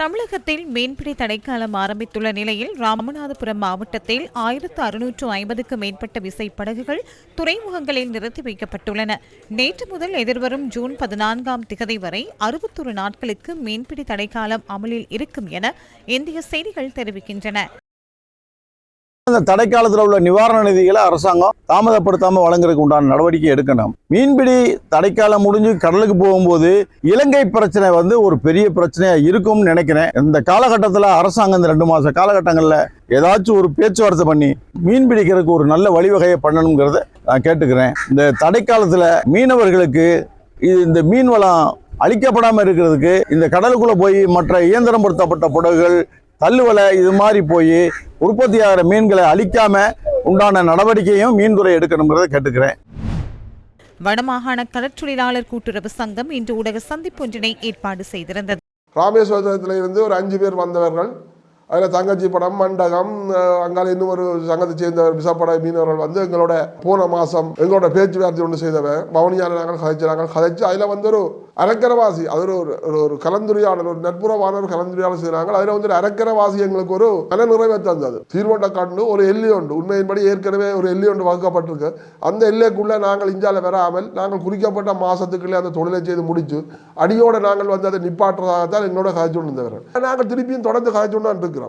தமிழகத்தில் மீன்பிடி தடைக்காலம் ஆரம்பித்துள்ள நிலையில் ராமநாதபுரம் மாவட்டத்தில் ஆயிரத்து அறுநூற்று ஐம்பதுக்கு மேற்பட்ட விசைப்படகுகள் துறைமுகங்களில் நிறுத்தி வைக்கப்பட்டுள்ளன. நேற்று முதல் எதிர்வரும் ஜூன் பதினான்காம் திகதி வரை அறுபத்தொரு நாட்களுக்கு மீன்பிடி தடைக்காலம் அமலில் இருக்கும் என இந்திய செய்திகள் தெரிவிக்கின்றன. அந்த தடைக்காலத்தில் உள்ள நிவாரண நிதிகளை அரசாங்கம் தாமதப்படுத்தாமல் வழங்குறதுக்கு உண்டான நடவடிக்கை எடுக்கணும். மீன்பிடி தடைக்காலம் முடிஞ்சு கடலுக்கு போகும்போது இலங்கை பிரச்சனை வந்து ஒரு பெரிய பிரச்சனையா இருக்கும்னு நினைக்கிறேன். இந்த காலகட்டத்தில் அரசாங்கம் இந்த ரெண்டு மாத காலகட்டங்களில் ஏதாச்சும் ஒரு பேச்சுவார்த்தை பண்ணி மீன் பிடிக்கிறதுக்கு ஒரு நல்ல வழிவகையை பண்ணணுங்கிறத நான் கேட்டுக்கிறேன். இந்த தடைக்காலத்தில் மீனவர்களுக்கு இது இந்த மீன் வளம் அழிக்கப்படாமல் இருக்கிறதுக்கு இந்த கடலுக்குள்ளே போய் மற்ற இயந்திரம் பொருத்தப்பட்ட புடவுகள் தள்ளுவலை இது மாதிரி போய் உற்பத்தியாகிற மீன்களை அழிக்காம உண்டான நடவடிக்கையும் மீன்துறை எடுக்கணுங்கிறத கேட்டுக்கிறேன். வடமாகாண கடற்றொழிலாளர் கூட்டுறவு சங்கம் இன்று ஊடக சந்திப்பு ஒன்றினை ஏற்பாடு செய்திருந்தது. ராமேஸ்வரத்தில் இருந்து ஒரு அஞ்சு பேர் வந்தவர்கள். அதில் தங்கச்சி படம் மண்டகம் அங்கால இன்னும் ஒரு சங்கத்தை சேர்ந்தவர் விசாப்பட மீனவர்கள் வந்து எங்களோட போன மாதம் எங்களோட பேச்சுவார்த்தை ஒன்று செய்தவன். பவனியால் நாங்கள் கதைச்சு நாங்கள் கதைச்சு அதில் வந்து ஒரு அரக்கரவாசி அது ஒரு ஒரு- ஒரு கலந்துரையாடல் ஒரு நட்புறவான ஒரு கலந்துரையாடல் செய்கிறாங்க அதில் வந்து ஒரு அரக்கரவாசி எங்களுக்கு ஒரு மன நிறைவை தந்தது. தீர்மண்ட காண்டு ஒரு எல்லி உண்டு. உண்மையின்படி ஏற்கனவே ஒரு எல்லி ஒன்று வகுக்கப்பட்டிருக்கு. அந்த எல்லைக்குள்ளே நாங்கள் இஞ்சால வராமல் நாங்கள் குறிக்கப்பட்ட மாதத்துக்குள்ளே அந்த தொழிலை செய்து முடிச்சு அடியோடு நாங்கள் வந்து அதை நிப்பாட்டுறதாகத்தான் எங்களோட கதைச்சு கொண்டு இருந்தவர் நாங்கள் திருப்பியும் தொடர்ந்து கதைச்சு கொண்டு இருக்கிறோம்.